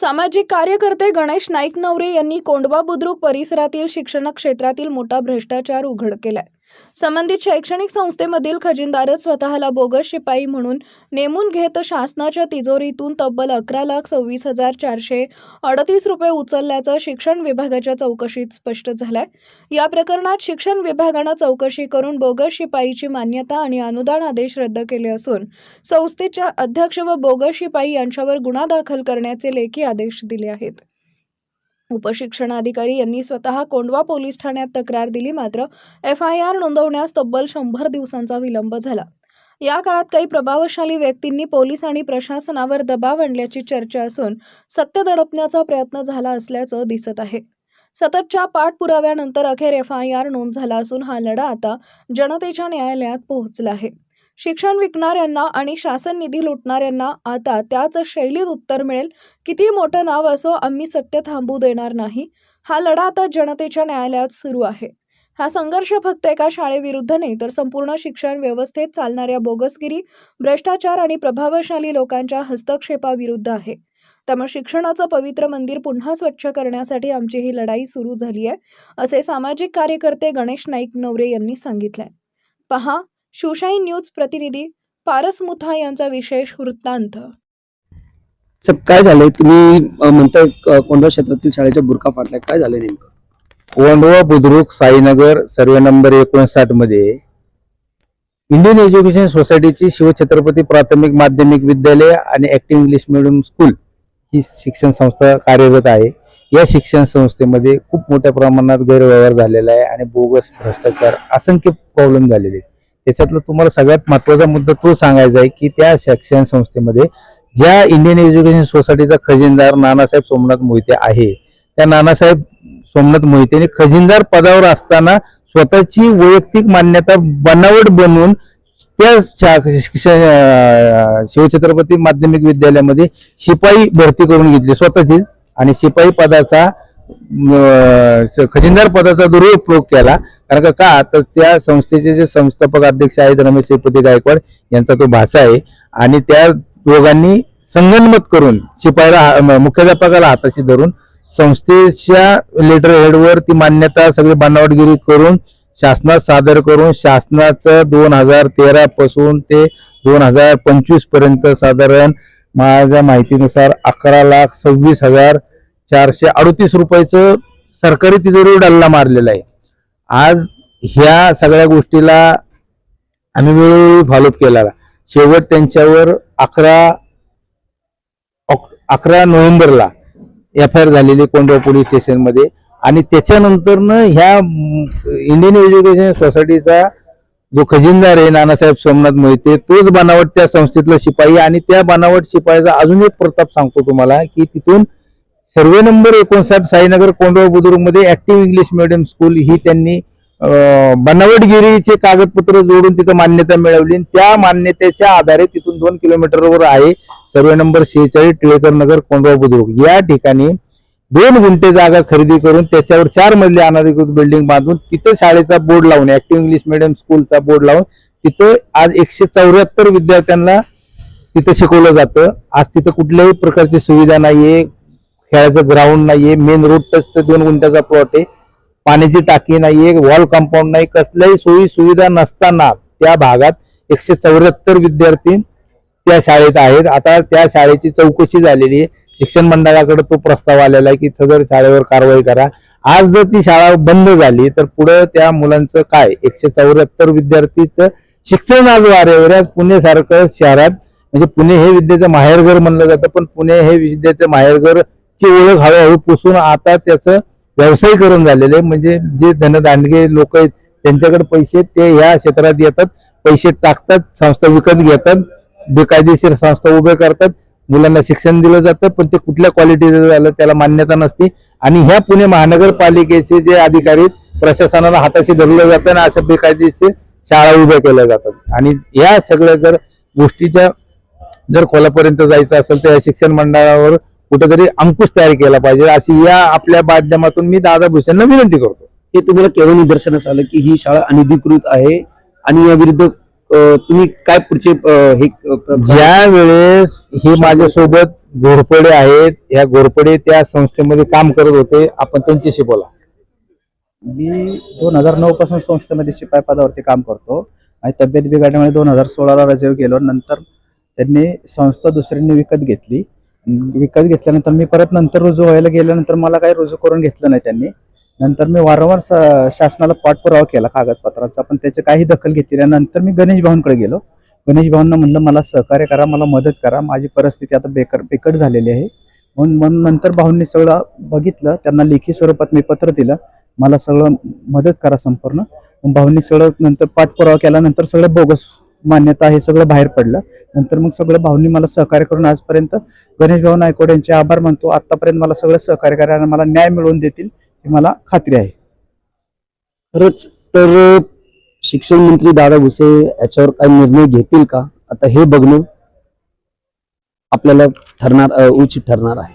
सामाजिक कार्यकर्ते गणेश नाईक नवरे यांनी कोंडवा बुद्रुक परिसरातील शिक्षण क्षेत्रातील मोठा भ्रष्टाचार उघड केलाय. संबंधित शैक्षणिक संस्थेमधील खजिनदारच स्वतःला बोगस शिपाई म्हणून नेमून घेत शासनाच्या तिजोरीतून तब्बल अकरा लाख सव्वीस हजार चारशे अडतीस रुपये उचलल्याचं शिक्षण विभागाच्या चौकशीत स्पष्ट झालंय. या प्रकरणात शिक्षण विभागानं चौकशी करून बोगस शिपाईची मान्यता आणि अनुदान आदेश रद्द केले असून संस्थेच्या अध्यक्ष व बोगस शिपाई यांच्यावर गुन्हा दाखल करण्याचे लेखी आदेश दिले आहेत. उपशिक्षणाधिकारी यांनी स्वतः कोंडवा पोलीस ठाण्यात तक्रार दिली. मात्र एफ आय आर नोंदवण्यास तब्बल शंभर दिवसांचा विलंब झाला. या काळात काही प्रभावशाली व्यक्तींनी पोलीस आणि प्रशासनावर दबाव आणल्याची चर्चा असून सत्य दडपण्याचा प्रयत्न झाला असल्याचं दिसत आहे. सततच्या पाठपुराव्यानंतर अखेर एफ आय आर नोंद झाला असून हा लढा आता जनतेच्या न्यायालयात पोहोचला आहे. शिक्षण विकणाऱ्यांना आणि शासन निधी लुटणाऱ्यांना आता त्याच शैलीत उत्तर मिळेल. किती मोठं नाव असो आम्ही सत्य थांबू देणार नाही. हा लढा आता जनतेच्या न्यायालयात सुरू आहे. हा संघर्ष फक्त एका शाळेविरुद्ध नाही तर संपूर्ण शिक्षण व्यवस्थेत चालणाऱ्या बोगसगिरी भ्रष्टाचार आणि प्रभावशाली लोकांच्या हस्तक्षेपाविरुद्ध आहे. त्यामुळे शिक्षणाचं पवित्र मंदिर पुन्हा स्वच्छ करण्यासाठी आमची ही लढाई सुरू झाली आहे असे सामाजिक कार्यकर्ते गणेश नाईक नवरे यांनी सांगितलंय. पहा शिवशाही न्यूज प्रतिनिधी पारस मुथा यांचा विशेष वृत्तांत. काय झालंय? तुम्ही म्हणताय कोंढवा क्षेत्रातील शाळेच्या बुरका फाटलाय. काय झालंय नेमकं? कोंडवा बुद्रुक साईनगर सर्वे नंबर एकोणसाठमध्ये इंडियन एज्युकेशन सोसायटीची शिवछत्रपती प्राथमिक माध्यमिक विद्यालय आणि ऍक्टिव्ह इंग्लिश मिडियम स्कूल ही शिक्षण संस्था कार्यरत आहे. या शिक्षण संस्थेमध्ये खूप मोठ्या प्रमाणात गैरव्यवहार झालेला आहे आणि बोगस भ्रष्टाचार असंख्य प्रॉब्लेम झालेले आहेत. त्याच्यातला तुम्हाला सगळ्यात महत्त्वाचा मुद्दा तो सांगायचा आहे की त्या शिक्षण संस्थेमध्ये ज्या इंडियन एज्युकेशन सोसायटीचा खजिनदार नानासाहेब सोमनाथ मोहिते आहे त्या नानासाहेब सोमनाथ मोहितेने खजिनदार पदावर असताना स्वतःची वैयक्तिक मान्यता बनावट बनवून त्या शा- शिक्षण शिवछत्रपती माध्यमिक विद्यालयामध्ये शिपाई भरती करून घेतली स्वतःचीच आणि शिपाई पदाचा खजिनदार पदाचा दुरुपयोग केला. कारण का का? तर त्या संस्थेचे जे संस्थापक अध्यक्ष आहेत रमेश श्रीपती गायकवाड यांचा तो भाषा आहे. आणि त्या दोघांनी संगनमत करून शिपायला हा- मुख्याध्यापकाला हाताशी धरून संस्थेच्या लेटर हेडवर ती मान्यता सगळी बनावटगिरी करून शासनात सादर करून शासनाचं दोन हजार तेरा पासून ते दोन हजार पंचवीसपर्यंत साधारण माझ्या माहितीनुसार अकरा लाख सव्वीस हजार चारशे अडतीस रुपयाचं सरकारी तिजोरी डल्ला मारलेला आहे. आज ह्या सगळ्या गोष्टीला आम्ही वेळोवेळी फॉलोअप केला. शेवट त्यांच्यावर अकरा ऑक- अकरा नोव्हेंबरला एफ आय आर झालेली कोंडवा पोलीस स्टेशनमध्ये आणि त्याच्यानंतरनं ह्या इंडियन एज्युकेशन सोसायटीचा जो खजिनदार आहे नानासाहेब सोमनाथ मोहिते तोच बनावट त्या संस्थेतला शिपाई आणि त्या बनावट शिपाईचा अजून एक प्रताप सांगतो तुम्हाला की तिथून सर्वे नंबर एकोणसाठ साईनगर कोंडवा बुद्रुकमध्ये ऍक्टिव्ह इंग्लिश मिडियम स्कूल ही त्यांनी बनावटगिरीचे कागदपत्र जोडून तिथं मान्यता मिळवली आणि त्या मान्यतेच्या आधारे तिथून दोन किलोमीटरवर आहे सर्वे नंबर शेहेचाळीस टिळेकर नगर कोंडवा बुद्रुक. या ठिकाणी दोन गुंठे जागा खरेदी करून त्याच्यावर चार मजली अनधिकृत बिल्डिंग बांधून तिथं शाळेचा बोर्ड लावून ऍक्टिव्ह इंग्लिश मिडियम स्कूलचा बोर्ड लावून तिथं आज एकशे चौऱ्याहत्तर विद्यार्थ्यांना तिथं शिकवलं जातं. आज तिथं कुठल्याही प्रकारची सुविधा नाहीये. खेळायचं ग्राउंड नाहीये मेन रोड टच ते दोन गुंठ्याचा प्लॉट आहे. पाण्याची टाकी नाहीये वॉल कंपाऊंड नाही कसल्याही सोयी सुविधा नसताना त्या भागात एकशे चौऱ्याहत्तर विद्यार्थी त्या शाळेत आहेत. आता त्या शाळेची चौकशी झालेली आहे. शिक्षण मंडळाकडे तो प्रस्ताव आलेला आहे की सदर शाळेवर कारवाई करा. आज जर ती शाळा बंद झाली तर पुढे त्या मुलांचं काय? एकशे चौऱ्याहत्तर विद्यार्थीचं शिक्षण आज वाऱ्यावर आहे. शहरात म्हणजे पुणे हे विद्येचं माहेरघर म्हणलं जातं पण पुणे हे विद्येचं माहेरघर ची ओळख हळूहळू पुसून आता त्याचं व्यवसायीकरण झालेलं आहे. म्हणजे जे धनदांडगे लोक आहेत त्यांच्याकडे पैसे ते ह्या क्षेत्रात येतात पैसे टाकतात संस्था विकत घेतात बेकायदेशीर संस्था उभे करतात मुलांना शिक्षण दिलं जातं पण ते कुठल्या क्वालिटीचं झालं त्याला मान्यता नसते. आणि ह्या पुणे महानगरपालिकेचे जे अधिकारी प्रशासनाला हाताशी धरलं जातं आणि असं बेकायदेशीर शाळा उभ्या केल्या जातात. आणि या सगळ्या जर गोष्टीच्या जर खोलापर्यंत जायचं असेल तर या शिक्षण मंडळावर कुठेतरी अंकुश तयार केला पाहिजे. अशी या आपल्या माध्यमातून मी दादा भूषणला विनंती करतो. हे तुम्हाला केवळ निदर्शनास आलं की ही शाळा अनधिकृत आहे आणि या विरुद्ध तुम्ही काय पुढचे हे ज्या वेळेस हे माझ्यासोबत घोरपडे आहेत ह्या घोरपडे त्या संस्थेमध्ये काम करत होते आपण त्यांच्याशी बोला. मी दोन हजार नऊ पासून संस्थेमध्ये शिपाई पदावरती काम करतो. आणि तब्येत बिघडल्यामुळे दोन हजार सोळाला रजेवर गेलो. नंतर त्यांनी संस्था दुसऱ्यांनी विकत घेतली. विकत घेतल्यानंतर मी परत नंतर रुजू व्हायला गेल्यानंतर मला काही रुजू करून घेतलं नाही त्यांनी. नंतर मी वारंवार शासनाला पाठपुरावा केला कागदपत्रांचा पण त्याची काही दखल घेतली नंतर मी गणेश भाऊंकडे गेलो. गणेश भाऊंना म्हणलं मला सहकार्य करा मला मदत करा. माझी परिस्थिती आता बेकर बिकट झालेली आहे. म्हणून म्हणून नंतर भाऊंनी सगळं बघितलं. त्यांना लेखी स्वरूपात मी पत्र दिलं. मला सगळं मदत करा संपूर्ण. भाऊंनी सगळं नंतर पाठपुरावा केल्यानंतर सगळं बोगस मान्यता हे सगळं बाहेर पडलं. नंतर मग सगळं भाऊंनी मला सहकार्य करून आजपर्यंत गणेश भाऊ नायकोड यांचे आभार मानतो. आतापर्यंत मला सगळं सहकार्य करा आणि मला न्याय मिळवून देतील ही मला खात्री आहे. खरंच तर शिक्षण मंत्री दादा भुसे याच्यावर काही निर्णय घेतील का? आता हे बघणं आपल्याला ठरणार उचित ठरणार आहे.